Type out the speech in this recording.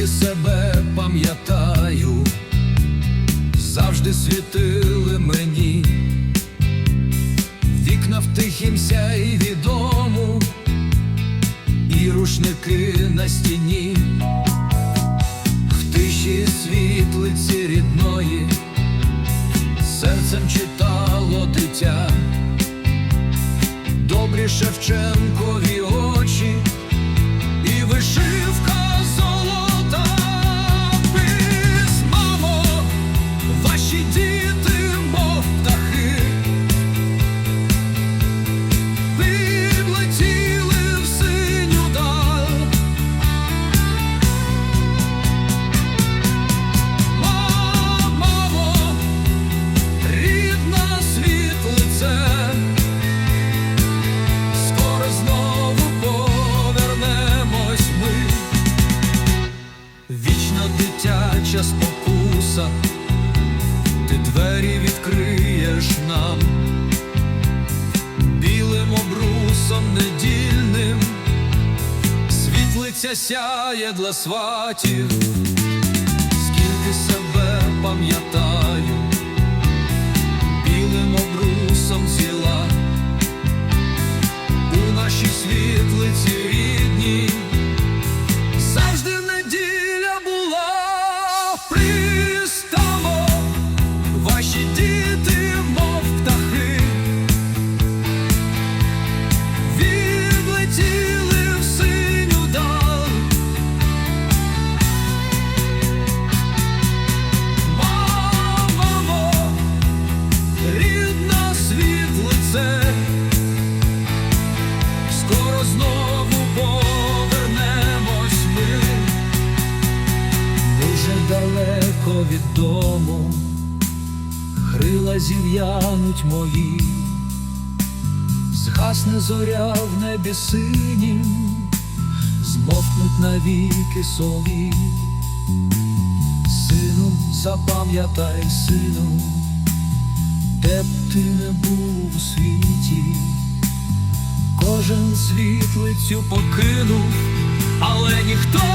тільки себе пам'ятаю, завжди світили мені, вікна в тихімся і відому, і рушники на стіні, в тиші світлиці рідної, серцем читало дитя, добрі Шевченкові. Дитяча спокуса. Ти двері відкриєш нам білим обрусом недільним, світлиця сяє для сватів, далеко від дому Крила зів'януть мої Згасне зоря в небі синім, змовкнуть навіки солі. Сину, запам'ятай, сину, де б ти не був у світі, кожен світлицю покинув, але ніхто